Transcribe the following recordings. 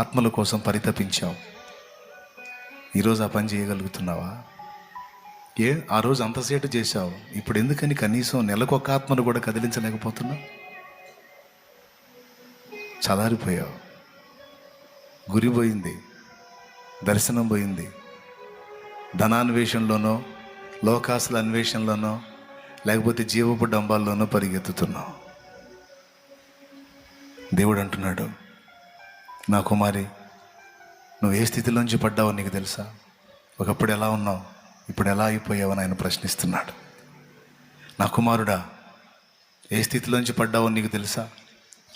ఆత్మల కోసం పరితపించావు. ఈరోజు ఆ పని చేయగలుగుతున్నావా? ఏ ఆ రోజు అంతసేటు చేశావు. ఇప్పుడు ఎందుకని కనీసం నెలకు ఒక ఆత్మను కూడా కదిలించలేకపోతున్నావు చదారిపోయావు. గురి పోయింది. దర్శనం పోయింది. ధనాన్వేషణలోనో లోకాసుల అన్వేషణలోనో లేకపోతే జీవపు డంబాల్లోనో పరిగెత్తుతున్నావు. దేవుడు అంటున్నాడు నా కుమారి నువ్వు ఏ స్థితిలోంచి పడ్డావో నీకు తెలుసా? ఒకప్పుడు ఎలా ఉన్నావు? ఇప్పుడు ఎలా అయిపోయావని ఆయన ప్రశ్నిస్తున్నాడు. నా కుమారుడా ఏ స్థితిలోంచి పడ్డావో నీకు తెలుసా?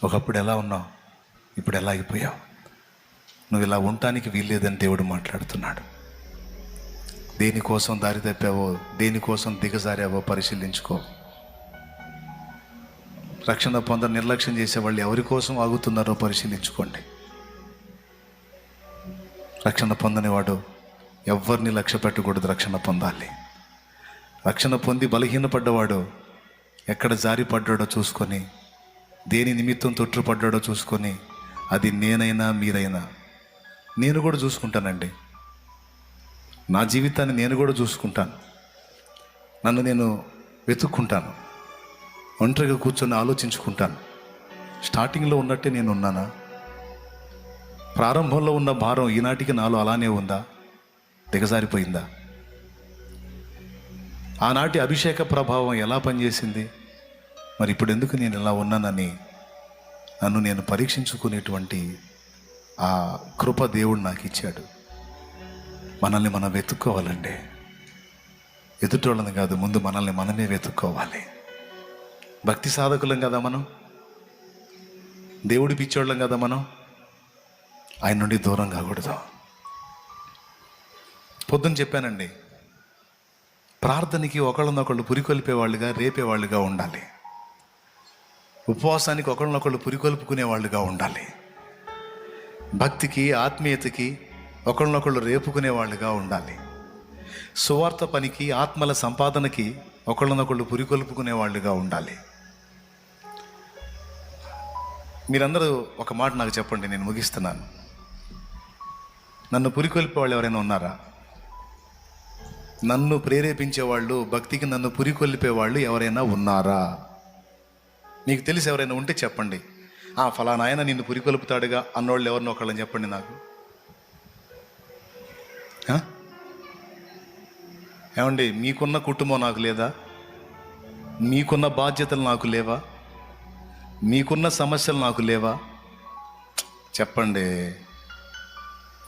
ఒకప్పుడు ఎలా ఉన్నావు? ఇప్పుడు ఎలా అయిపోయావు? నువ్వు ఇలా ఉండటానికి వీల్లేదని దేవుడు మాట్లాడుతున్నాడు. దేనికోసం దారి తప్పావో దేనికోసం దిగజారావో పరిశీలించుకో. రక్షణ పొంద నిర్లక్ష్యం చేసే వాళ్ళు ఎవరి కోసం ఆగుతున్నారో పరిశీలించుకోండి. రక్షణ పొందనివాడు ఎవరిని లక్ష్య పెట్టకూడదు రక్షణ పొందాలి. రక్షణ పొంది బలహీనపడ్డవాడు ఎక్కడ జారి పడ్డాడో చూసుకొని దేని నిమిత్తం తొట్టుపడ్డాడో చూసుకొని అది నేనైనా మీరైనా. నేను కూడా చూసుకుంటానండి. నా జీవితాన్ని నేను కూడా చూసుకుంటాను. నన్ను నేను వెతుక్కుంటాను. ఒంటరిగా కూర్చొని ఆలోచించుకుంటాను. స్టార్టింగ్లో ఉన్నట్టే నేను ఉన్నానా ప్రారంభంలో ఉన్న భారం ఈనాటికి నాలో అలానే ఉందా? దిగజారిపోయిందా? ఆనాటి అభిషేక ప్రభావం ఎలా పనిచేసింది? మరి ఇప్పుడు ఎందుకు నేను ఇలా ఉన్నానని నన్ను నేను పరీక్షించుకునేటువంటి ఆ కృప దేవుడు నాకు ఇచ్చాడు మనల్ని మనం వెతుక్కోవాలండి ఎదుటోళ్ళని కాదు ముందు మనల్ని మనమే వెతుక్కోవాలి. భక్తి సాధకులం కదా మనం? దేవుడి పిచ్చోళ్ళం కదా మనం? ఆయన నుండి దూరం కాకూడదు. పొద్దున చెప్పానండి ప్రార్థనకి ఒకళ్ళనొకళ్ళు పురికొల్పేవాళ్ళుగా రేపేవాళ్ళుగా ఉండాలి. ఉపవాసానికి ఒకళ్ళనొకళ్ళు పురికొల్పుకునే వాళ్ళుగా ఉండాలి. భక్తికి ఆత్మీయతకి ఒకళ్ళనొకళ్ళు రేపుకునే వాళ్ళుగా ఉండాలి. సువార్త పనికి ఆత్మల సంపాదనకి ఒకళ్ళనొకళ్ళు పురికొల్పుకునే వాళ్ళుగా ఉండాలి. మీరందరూ ఒక మాట నాకు చెప్పండి నేను ముగిస్తున్నాను. నన్ను పురికొల్పే వాళ్ళు ఎవరైనా ఉన్నారా? నన్ను ప్రేరేపించే వాళ్ళు భక్తికి నన్ను పురికొల్పే వాళ్ళు ఎవరైనా ఉన్నారా? మీకు తెలిసి ఎవరైనా ఉంటే చెప్పండి. ఆ ఫలానా ఆయన నిన్ను పురికొల్పుతాడుగా అన్నోళ్ళు ఎవరినో ఒకళ్ళని చెప్పండి నాకు. ఏమండి మీకున్న కుటుంబం నాకు లేదా? మీకున్న బాధ్యతలు నాకు లేవా? మీకున్న సమస్యలు నాకు లేవా? చెప్పండి.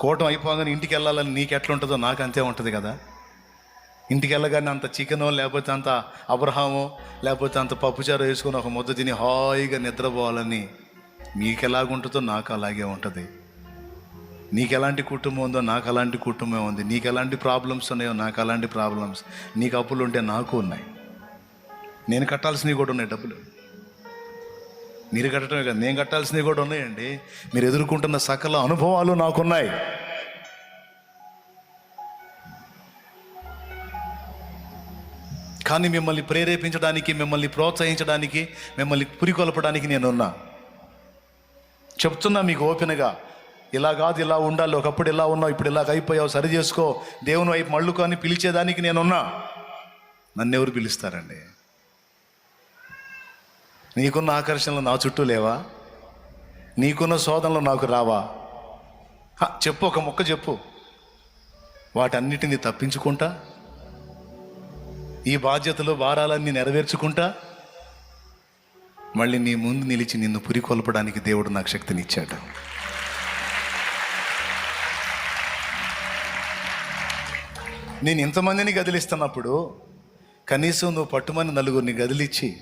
కోటం అయిపోగానే ఇంటికి వెళ్ళాలని నీకు ఎట్లా ఉంటుందో నాకు అంతే ఉంటుంది కదా. ఇంటికి వెళ్ళగానే అంత చికెనో లేకపోతే అంత అబ్రహామో లేకపోతే అంత పప్పుచారు వేసుకొని ఒక ముద్ద తిని హాయిగా నిద్రపోవాలని మీకు ఎలాగుంటుందో నాకు అలాగే ఉంటుంది. నీకు ఎలాంటి కుటుంబం ఉందో నాకు అలాంటి కుటుంబం ఉంది. నీకు ఎలాంటి ప్రాబ్లమ్స్ ఉన్నాయో నాకు అలాంటి ప్రాబ్లమ్స్. నీకు అప్పులు ఉంటే నాకు ఉన్నాయి. నేను కట్టాల్సినవి కూడా ఉన్నాయి డబ్బులు. మీరు కట్టడమే కదా నేను కట్టాల్సినవి కూడా ఉన్నాయండి. మీరు ఎదుర్కొంటున్న సకల అనుభవాలు నాకున్నాయి. కానీ మిమ్మల్ని ప్రేరేపించడానికి మిమ్మల్ని ప్రోత్సహించడానికి మిమ్మల్ని పురికొల్పడానికి నేనున్నా. చెప్తున్నా మీకు ఓపెన్గా ఇలా కాదు ఇలా ఉండాలి ఒకప్పుడు ఇలా ఉన్నావు ఇప్పుడు ఇలాగ అయిపోయావు సరి చేసుకో దేవుని వైపు మళ్ళుకో అని పిలిచేదానికి నేనున్నా. నన్ను ఎవరు పిలుస్తారండి? నీకున్న ఆకర్షణలు నా చుట్టూ లేవా? నీకున్న శోధనలు నాకు రావా? చెప్పు ఒక మొక్క చెప్పు. వాటన్నిటిని తప్పించుకుంటా? ఈ బాధ్యతలు భారాలన్నీ నెరవేర్చుకుంటా? మళ్ళీ నీ ముందు నిలిచి నిన్ను పురికొల్పడానికి దేవుడు నాకు శక్తినిచ్చాడు. నేను ఇంతమందిని గదిలిస్తున్నప్పుడు కనీసం నువ్వు పట్టుమని నలుగురిని గదిలిచ్చి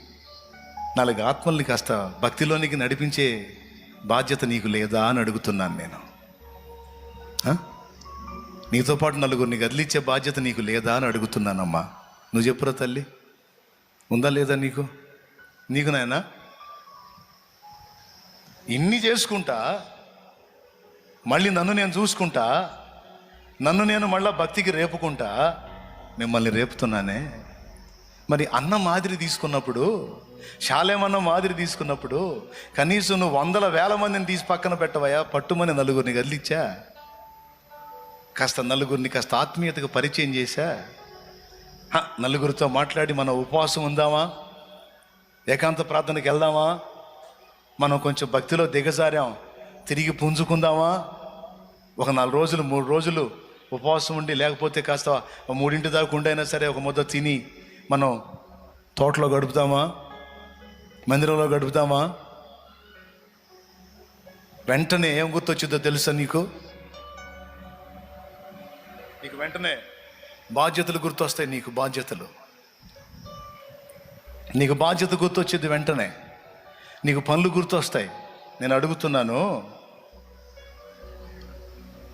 నాలుగు ఆత్మల్ని కాస్త భక్తిలోనికి నడిపించే బాధ్యత నీకు లేదా అని అడుగుతున్నాను నేను. నీతో పాటు నలుగురిని గదిలిచ్చే బాధ్యత నీకు లేదా అని అడుగుతున్నానమ్మా. నువ్వు చెప్పురా తల్లి. ఉందా లేదా నీకు? నీకు నాయనా? ఇన్ని చేసుకుంటా మళ్ళీ నన్ను నేను చూసుకుంటా నన్ను నేను మళ్ళా భక్తికి రేపుకుంటా మిమ్మల్ని రేపుతున్నానే. మరి అన్న మాదిరి తీసుకున్నప్పుడు శాలేమన్న మాదిరి తీసుకున్నప్పుడు కనీసం నువ్వు వందల వేల మందిని తీసి పక్కన పెట్టవయా పట్టుమని నలుగురిని కదిలిచ్చా? కాస్త నలుగురిని కాస్త ఆత్మీయతకు పరిచయం చేశా? నలుగురితో మాట్లాడి మన ఉపవాసం ఉందామా? ఏకాంత ప్రార్థనకి వెళ్దామా? మనం కొంచెం భక్తిలో దిగజారాం తిరిగి పుంజుకుందామా? ఒక నాలుగు రోజులు మూడు రోజులు ఉపవాసం ఉండి లేకపోతే కాస్త మూడింటి దాకా ఉండైనా సరే ఒక ముద్ద తిని మనం తోటలో గడుపుతామా మందిరంలో గడుపుతామా వెంటనే ఏం గుర్తొచ్చిందో తెలుసా నీకు నీకు వెంటనే బాధ్యతలు గుర్తొస్తాయి నీకు బాధ్యతలు నీకు బాధ్యత గుర్తొచ్చేది వెంటనే నీకు పనులు గుర్తొస్తాయి నేను అడుగుతున్నాను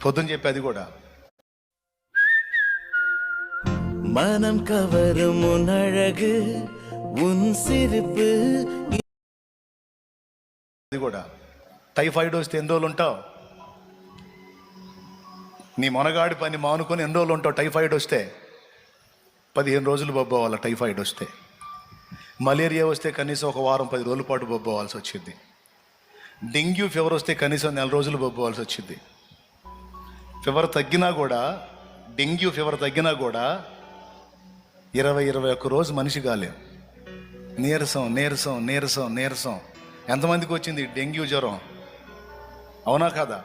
పొద్దున చెప్పేది కూడా மனம் கவரும் உன் அழகு உன் சிரிப்பு అది కూడా టైఫాయిడ్ వస్తే ఎన్ని రోజులు ఉంటావు నీ మొనగాడి పని మానుకొని ఎన్ని రోజులు ఉంటావు టైఫాయిడ్ వస్తే పదిహేను రోజులు బొబ్బోవాలి టైఫాయిడ్ వస్తే మలేరియా వస్తే కనీసం ఒక వారం పది రోజుల పాటు బొబ్బోవాల్సి వచ్చింది డెంగ్యూ ఫీవర్ వస్తే కనీసం నెల రోజులు బొబ్బోవాల్సి వచ్చింది ఫీవర్ తగ్గినా కూడా డెంగ్యూ ఫీవర్ తగ్గినా కూడా ఇరవై ఇరవై ఒక్క రోజు మనిషి కాలేం నీరసం నీరసం నీరసం నీరసం. ఎంతమందికి వచ్చింది డెంగ్యూ జ్వరం? అవునా కాదా?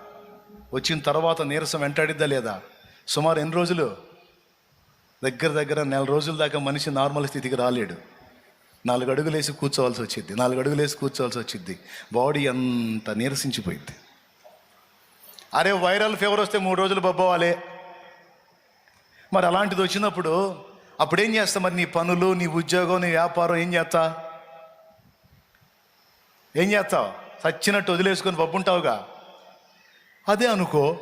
వచ్చిన తర్వాత నీరసం వెంటాడిద్దా లేదా? సుమారు ఎన్ని రోజులు? దగ్గర దగ్గర నెల రోజుల దాకా మనిషి నార్మల్ స్థితికి రాలేడు. నాలుగు అడుగులు వేసి కూర్చోవాల్సి వచ్చింది నాలుగు అడుగులు వేసి కూర్చోవాల్సి వచ్చింది బాడీ అంత నీరసించిపోయింది. అరే వైరల్ ఫీవర్ వస్తే మూడు రోజులు బొబ్బవాలి. మరి అలాంటిది వచ్చినప్పుడు అప్పుడు ఏం చేస్తా మరి నీ పనులు నీ ఉద్యోగం నీ వ్యాపారం ఏం చేస్తా? ఏం చేస్తావు? సచ్చినట్టు వదిలేసుకొని పప్పుంటావుగా అదే అనుకో.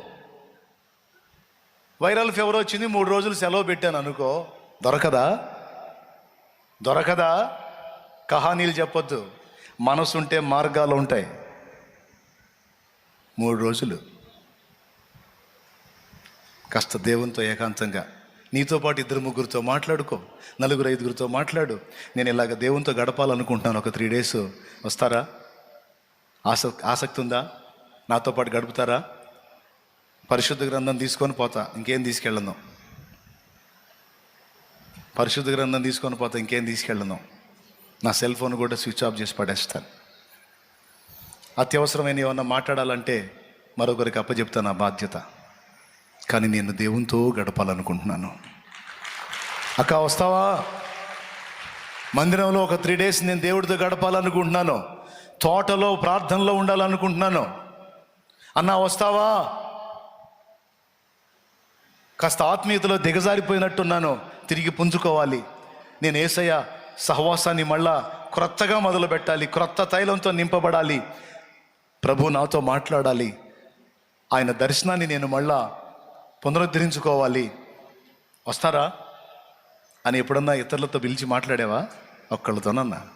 వైరల్ ఫీవర్ వచ్చింది మూడు రోజులు సెలవు పెట్టాను అనుకో. దొరకదా? దొరకదా? కహానీలు చెప్పొద్దు. మనసు ఉంటే మార్గాలు ఉంటాయి. మూడు రోజులు. కాస్త దేవునితో ఏకాంతంగా. నీతో పాటు ఇద్దరు ముగ్గురితో మాట్లాడుకో నలుగురు ఐదుగురితో మాట్లాడు. నేను ఇలాగ దేవునితో గడపాలనుకుంటున్నాను ఒక త్రీ డేస్ వస్తారా? ఆస ఆసక్తి ఉందా? నాతో పాటు గడుపుతారా? పరిశుద్ధ గ్రంథం తీసుకొని పోతా ఇంకేం తీసుకెళ్ళను? పరిశుద్ధ గ్రంథం తీసుకొని పోతా ఇంకేం తీసుకెళ్ళను? నా సెల్ ఫోన్ కూడా స్విచ్ ఆఫ్ చేసి పడేస్తాను. అత్యవసరమైన ఏమన్నా మాట్లాడాలంటే మరొకరికి అప్పచెప్తాను నా బాధ్యత. కానీ నేను దేవునితో గడపాలనుకుంటున్నాను. అక్క వస్తావా? మందిరంలో ఒక త్రీ డేస్ నేను దేవుడితో గడపాలనుకుంటున్నాను. తోటలో ప్రార్థనలో ఉండాలనుకుంటున్నాను. అన్నా వస్తావా? కాస్త ఆత్మీయతలో దిగజారిపోయినట్టున్నాను. తిరిగి పుంజుకోవాలి. నేను ఏసయ్య సహవాసాన్ని మళ్ళా క్రొత్తగా మొదలు పెట్టాలి క్రొత్త తైలంతో నింపబడాలి. ప్రభు నాతో మాట్లాడాలి. ఆయన దర్శనాన్ని నేను మళ్ళా పునరుద్ధరించుకోవాలి. వస్తారా? అని ఎప్పుడన్నా ఇతరులతో పిలిచి మాట్లాడావా? ఒక్కళ్ళతోనన్నా.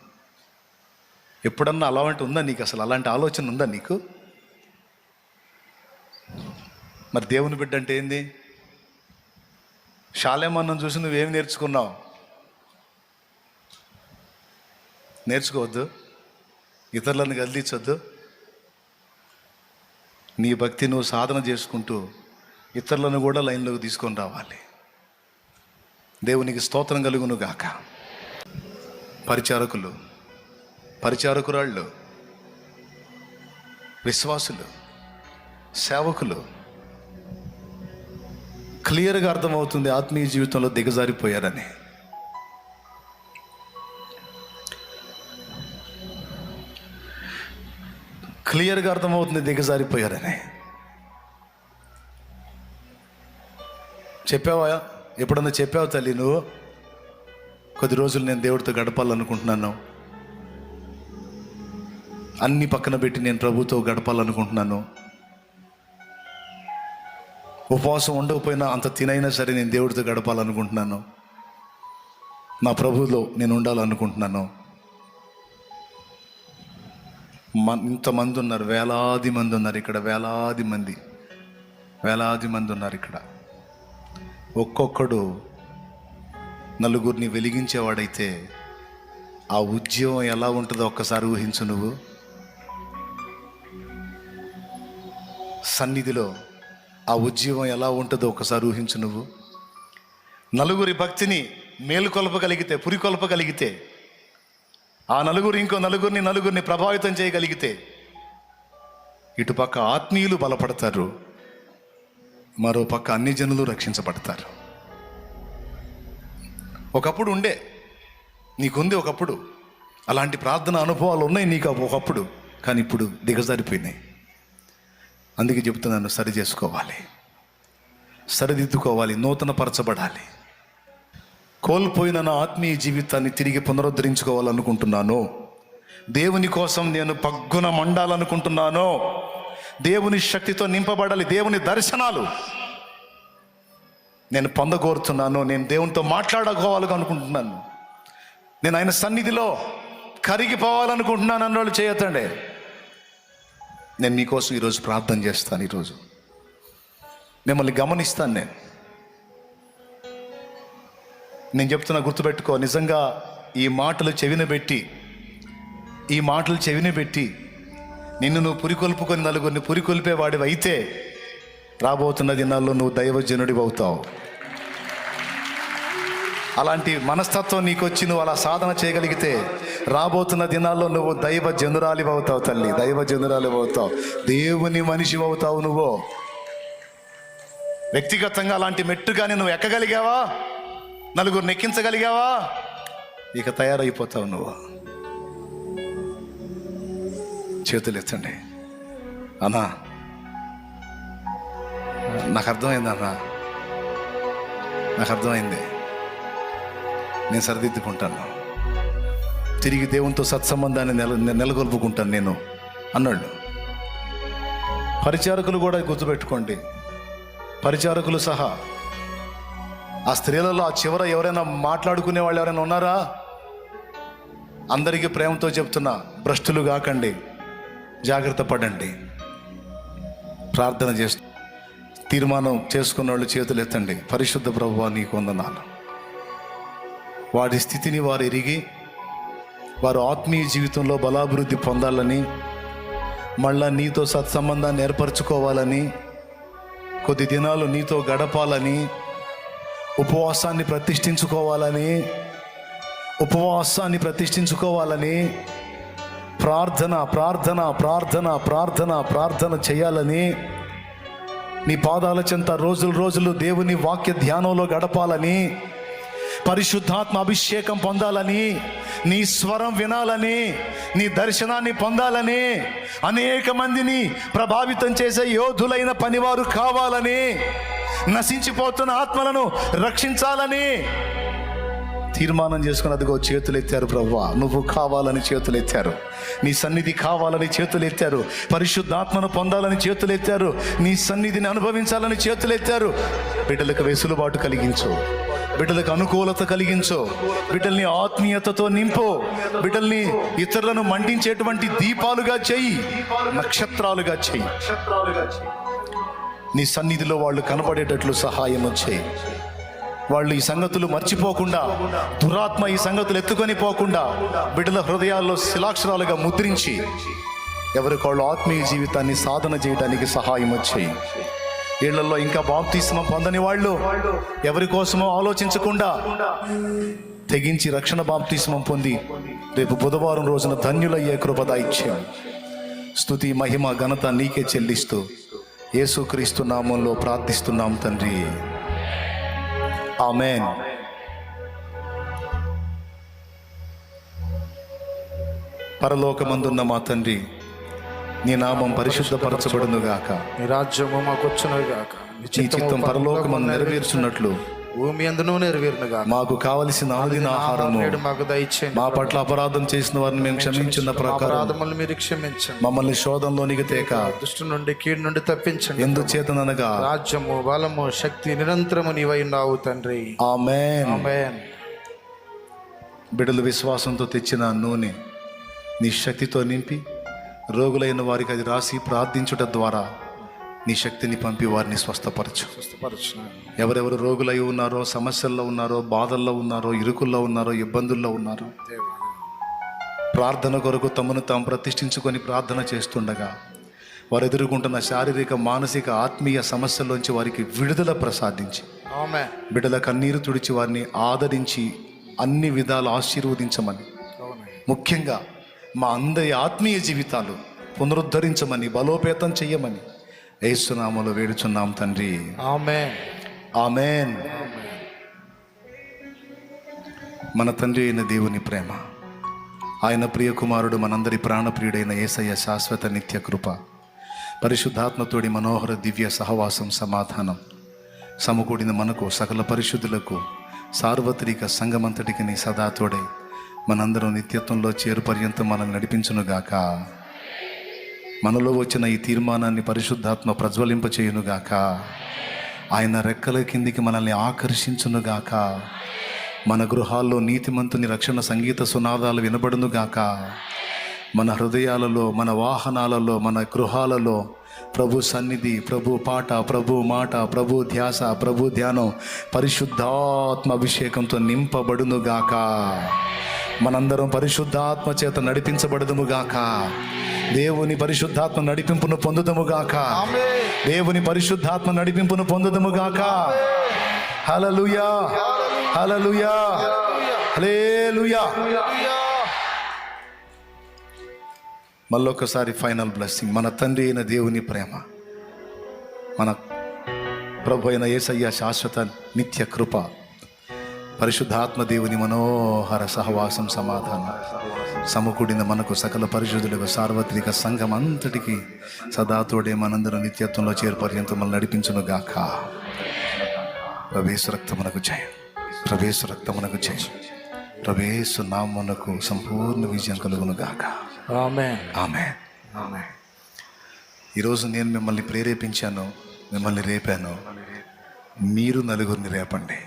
ఎప్పుడన్నా అలాంటి ఉందా నీకు? అసలు అలాంటి ఆలోచన ఉందా నీకు? మరి దేవుని బిడ్డ అంటే ఏంది? శాలేమన్నం చూసి నువ్వేమి నేర్చుకున్నావు? నేర్చుకోవద్దు. ఇతరులను కదిలించొద్దు నీ భక్తి నువ్వు సాధన చేసుకుంటూ ఇతరులను కూడా లైన్లోకి తీసుకొని రావాలి. దేవునికి స్తోత్రం కలుగును గాక. పరిచారకులు పరిచారకురాళ్ళు విశ్వాసులు సేవకులు క్లియర్గా అర్థమవుతుంది ఆత్మీయ జీవితంలో దిగజారిపోయారని. క్లియర్గా అర్థమవుతుంది దిగజారిపోయారని. చెప్పావా? ఎప్పుడన్నా చెప్పావు తల్లి నువ్వు? కొద్ది రోజులు నేను దేవుడితో గడపాలనుకుంటున్నాను. అన్ని పక్కన పెట్టి నేను ప్రభుతో గడపాలనుకుంటున్నాను. ఉపవాసం ఉండకపోయినా అంత తినైనా సరే నేను దేవుడితో గడపాలనుకుంటున్నాను. నా ప్రభువులో నేను ఉండాలనుకుంటున్నాను. ఇంతమంది ఉన్నారు వేలాది మంది ఉన్నారు ఇక్కడ వేలాది మంది. వేలాది మంది ఉన్నారు ఇక్కడ. ఒక్కొక్కడు నలుగురిని వెలిగించేవాడైతే ఆ ఉద్యమం ఎలా ఉంటుందో ఒక్కసారి ఊహించు నువ్వు. సన్నిధిలో ఆ ఉద్యమం ఎలా ఉంటుందో ఒకసారి ఊహించు నువ్వు. నలుగురి భక్తిని మేలుకొల్పగలిగితే పురికొల్పగలిగితే ఆ నలుగురు ఇంకో నలుగురిని నలుగురిని ప్రభావితం చేయగలిగితే ఇటుపక్క ఆత్మీయులు బలపడతారు. మరో పక్క అన్ని జనులు రక్షించబడతారు. ఒకప్పుడు ఉండే నీకుంది ఒకప్పుడు. అలాంటి ప్రార్థన అనుభవాలు ఉన్నాయి నీకు ఒకప్పుడు. కానీ ఇప్పుడు దిగజారిపోయినాయి. అందుకే చెబుతున్నాను సరి చేసుకోవాలి. సరిదిద్దుకోవాలి నూతన పరచబడాలి కోల్పోయిన నా ఆత్మీయ జీవితాన్ని తిరిగి పునరుద్ధరించుకోవాలనుకుంటున్నాను. దేవుని కోసం నేను పగ్గున మండాలనుకుంటున్నాను. దేవుని శక్తితో నింపబడాలి. దేవుని దర్శనాలు. నేను పొందగోరుతున్నాను. నేను దేవునితో మాట్లాడుకోవాలి అనుకుంటున్నాను. నేను ఆయన సన్నిధిలో కరిగిపోవాలనుకుంటున్నాను అన్న వాళ్ళు చేయొద్దండి. నేను మీకోసం ఈరోజు ప్రార్థన చేస్తాను ఈరోజు. మిమ్మల్ని గమనిస్తాను నేను. నేను చెప్తున్నా గుర్తుపెట్టుకో. నిజంగా ఈ మాటలు చెవిన పెట్టి ఈ మాటలు చెవిన పెట్టి నిన్ను నువ్వు పురికొల్పుకొని నలుగురిని పురికొల్పేవాడివి అయితే రాబోతున్న దినాల్లో నువ్వు దైవజనుడివి అవుతావు అలాంటి మనస్తత్వం నీకు వచ్చి నువ్వు అలా సాధన చేయగలిగితే రాబోతున్న దినాల్లో నువ్వు దైవ జనురాలి అవుతావు తల్లి దైవ జనురాలి అవుతావు దేవుని మనిషి అవుతావు నువ్వు. వ్యక్తిగతంగా అలాంటి మెట్టుగాని నువ్వు ఎక్కగలిగావా? నలుగురు నెక్కించగలిగావా ఇక తయారైపోతావు నువ్వు. చేతులు ఎత్తండి అన్నా నాకు అర్థమైంది అన్నా. నాకు అర్థమైంది నేను సరిదిద్దుకుంటాను. తిరిగి దేవునితో సత్సంబంధాన్ని నెల నెలకొల్పుకుంటాను నేను అన్నాడు. పరిచారకులు కూడా గుర్తుపెట్టుకోండి. పరిచారకులు సహా ఆ స్త్రీలలో ఆ చివర ఎవరైనా మాట్లాడుకునే వాళ్ళు ఎవరైనా ఉన్నారా? అందరికీ ప్రేమతో చెప్తున్నా భ్రష్టులు కాకండి. జాగ్రత్త పడండి. ప్రార్థన చేస్తూ తీర్మానం చేసుకున్న వాళ్ళు చేతులు ఎత్తండి. పరిశుద్ధ ప్రభువా నీకు వందనాలు. వారి స్థితిని వారు ఎరిగి వారు ఆత్మీయ జీవితంలో బలాభివృద్ధి పొందాలని మళ్ళా నీతో సత్సంబంధాన్ని ఏర్పరచుకోవాలని కొద్ది దినాలు నీతో గడపాలని ఉపవాసాన్ని ప్రతిష్ఠించుకోవాలని ఉపవాసాన్ని ప్రతిష్ఠించుకోవాలని ప్రార్థన ప్రార్థన ప్రార్థన ప్రార్థన ప్రార్థన చేయాలని నీ పాదాల చెంత రోజులు రోజులు దేవుని వాక్య ధ్యానంలో గడపాలని పరిశుద్ధాత్మ అభిషేకం పొందాలని నీ స్వరం వినాలని నీ దర్శనాన్ని పొందాలని అనేక మందిని ప్రభావితం చేసే యోధులైన పనివారు కావాలని నశించిపోతున్న ఆత్మలను రక్షించాలని తీర్మానం చేసుకుని అదిగో చేతులు ఎత్తారు నువ్వు కావాలని చేతులు ఎత్తారు నీ సన్నిధి కావాలని చేతులు ఎత్తారు పరిశుద్ధాత్మను పొందాలని చేతులు ఎత్తారు నీ సన్నిధిని అనుభవించాలని చేతులు ఎత్తారు బిడ్డలకు వెసులుబాటు కలిగించు. బిడ్డలకు అనుకూలత కలిగించు. బిడ్డల్ని ఆత్మీయతతో నింపు. బిడ్డల్ని ఇతరులను మండించేటువంటి దీపాలుగా చెయ్యి నక్షత్రాలుగా చెయ్యి నీ సన్నిధిలో వాళ్ళు కనపడేటట్లు సహాయం చేయి. వాళ్ళు ఈ సంగతులు మర్చిపోకుండా దురాత్మ ఈ సంగతులు ఎత్తుకొని పోకుండా బిడ్డల హృదయాల్లో శిలాక్షరాలుగా ముద్రించి ఎవరికి వాళ్ళు ఆత్మీయ జీవితాన్ని సాధన చేయడానికి సహాయం వచ్చాయి వీళ్ళల్లో ఇంకా బాప్తిస్మ పొందని వాళ్ళు ఎవరి కోసమో ఆలోచించకుండా తెగించి రక్షణ బాప్తీస్మం పొంది రేపు బుధవారం రోజున ధన్యులయ్యే కృపద ఇచ్చాం స్తుతి మహిమ ఘనత నీకే చెల్లిస్తూ యేసుక్రీస్తు నామంలో ప్రార్థిస్తున్నాం తండ్రి. ఆమెన్ పరలోకమందున్న మా తండ్రి నీ నామం పరిశుద్ధపరచబడును గాక నీ రాజ్యము మాకు వచ్చును గాక నీ చిత్తం పరలోకమందు నెరవేర్చున్నట్లు భూమి అందును నెరవేరును గాక మాకు కావలసిన ఆదిన ఆహారము. నేడు మాకు దయచేయండి మా పట్ల అపరాధం చేసిన వారిని మేము క్షమించిన ప్రకారం అపరాధములు మీరు క్షమించండి. మమ్మల్ని శోధంలోనికి తేక దుష్టు నుండి కీడు నుండి తప్పించండి ఎందుచేతనగా రాజ్యము బలము శక్తి నిరంతరము నీవై ఉన్నావు తండ్రి. ఆమెన్. ఆమేన్. బిడ్డలు విశ్వాసంతో తెచ్చిన నూనె నీ శక్తితో నింపి రోగులైన వారికి అది రాసి ప్రార్థించుట ద్వారా నీ శక్తిని పంపి వారిని స్వస్థపరచు. ఎవరెవరు రోగులై ఉన్నారో సమస్యల్లో ఉన్నారో బాధల్లో ఉన్నారో ఇరుకుల్లో ఉన్నారో ఇబ్బందుల్లో ఉన్నారో ప్రార్థన కొరకు తమను తాము ప్రతిష్ఠించుకొని ప్రార్థన చేస్తుండగా వారు ఎదుర్కొంటున్న శారీరక మానసిక ఆత్మీయ సమస్యల్లోంచి వారికి విడుదల ప్రసాదించి బిడ్డల కన్నీరు తుడిచి వారిని ఆదరించి అన్ని విధాలు ఆశీర్వదించమని ముఖ్యంగా మా అందరి ఆత్మీయ జీవితాలు పునరుద్ధరించమని బలోపేతం చెయ్యమని ఏసునామలో వేడుచున్నాం తండ్రి. ఆమె ఆమెన్. మన తండ్రి అయిన దేవుని ప్రేమ ఆయన ప్రియ కుమారుడు మనందరి ప్రాణప్రియుడైన ఏసయ్య శాశ్వత నిత్య కృప పరిశుద్ధాత్మతోడి మనోహర దివ్య సహవాసం సమాధానం సమకూడిన మనకు సకల పరిశుద్ధులకు సార్వత్రిక సంఘమంతటికి నీ సదా తోడై మనందరం నిత్యత్వంలో చేరు పర్యంతం మనల్ని నడిపించునుగాక. మనలో వచ్చిన ఈ తీర్మానాన్ని పరిశుద్ధాత్మ ప్రజ్వలింపచేయునుగాక. ఆయన రెక్కల కిందికి మనల్ని ఆకర్షించునుగాక. మన గృహాల్లో నీతిమంతుని రక్షణ సంగీత సునాదాలు వినబడునుగాక. మన హృదయాలలో మన వాహనాలలో మన గృహాలలో ప్రభు సన్నిధి ప్రభు పాట ప్రభు మాట ప్రభు ధ్యాస ప్రభు ధ్యానం పరిశుద్ధాత్మ అభిషేకంతో నింపబడునుగాక. మనందరం పరిశుద్ధాత్మ చేత నడిపించబడదుముగాక. దేవుని పరిశుద్ధాత్మ నడిపింపును పొందుదముగాక దేవుని పరిశుద్ధాత్మ నడిపింపును పొందుదముగాక హలలుయా హలలుయా హలేలుయా మళ్ళొకసారి ఫైనల్ బ్లెస్సింగ్. మన తండ్రి అయిన దేవుని ప్రేమ. మన ప్రభు అయిన యేసయ్య శాశ్వత నిత్య కృప. పరిశుద్ధాత్మ దేవుని మనోహర సహవాసం సమాధానం. సమకూడిన మనకు సకల పరిశుద్ధులకు సార్వత్రిక సంఘం అంతటికి సదాతోడే మనందరం నిత్యత్వంలో చేరు పర్యంతం మనం నడిపించును గాక. ప్రవేశ రక్తమునకు జయం ప్రవేశ రక్తమునకు జయం ప్రవేశ నామునకు సంపూర్ణ విజయం కలుగును గాక. ఆమె ఆమె ఆమె ఈరోజు నేను మిమ్మల్ని ప్రేరేపించాను మిమ్మల్ని రేపాను. మీరు నలుగురిని రేపండి.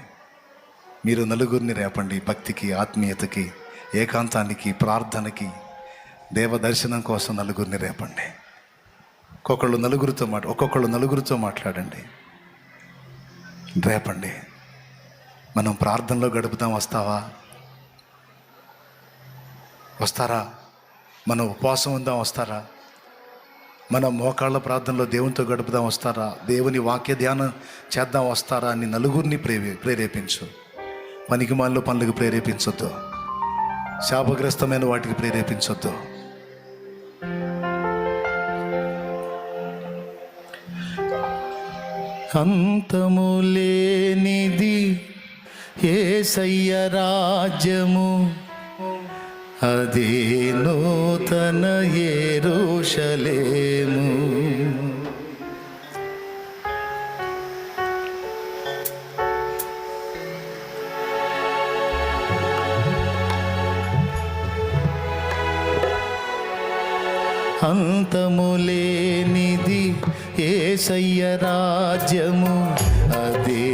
మీరు నలుగురిని రేపండి భక్తికి ఆత్మీయతకి. ఏకాంతానికి ప్రార్థనకి దేవ దర్శనం కోసం నలుగురిని రేపండి. ఒక్కొక్కళ్ళు నలుగురితో మాట్ ఒక్కొక్కళ్ళు నలుగురితో మాట్లాడండి. రేపండి. మనం ప్రార్థనలో గడుపుతాం వస్తావా? వస్తారా? మనం ఉపవాసం ఉందాం వస్తారా? మన మోకాళ్ళ ప్రార్థనలో దేవునితో గడుపుదాం వస్తారా? దేవుని వాక్య ధ్యానం చేద్దాం వస్తారా అని నలుగురిని ప్రేరే ప్రేరేపించు. పనికి పనులకు ప్రేరేపించొద్దు. శాపగ్రస్తమైన వాటికి ప్రేరేపించొద్దు. అంతము లేనిది ఏసయ్య రాజ్యము. అదే నూతన ఏరుషలేము. అంతములేనిది ఏసయ్య రాజ్యము. అదే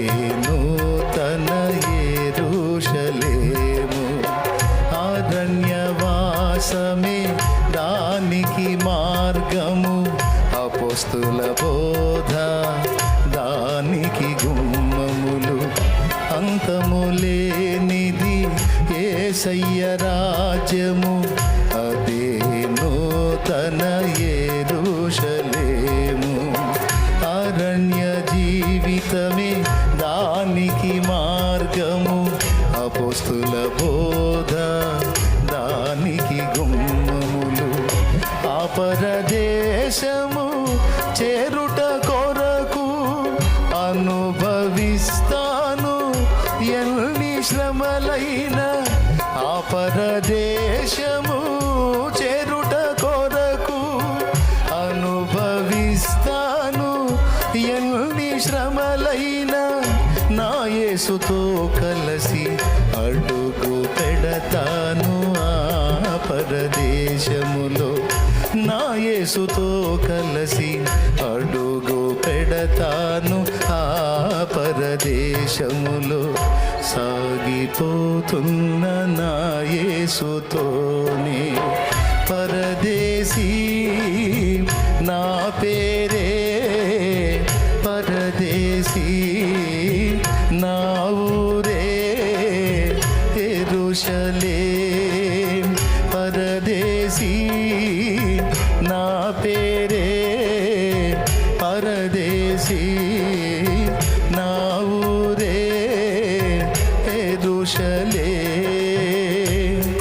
పరదేశములో సాగిపోతున్న నా యేసుతోనే పరదేశీ నా పే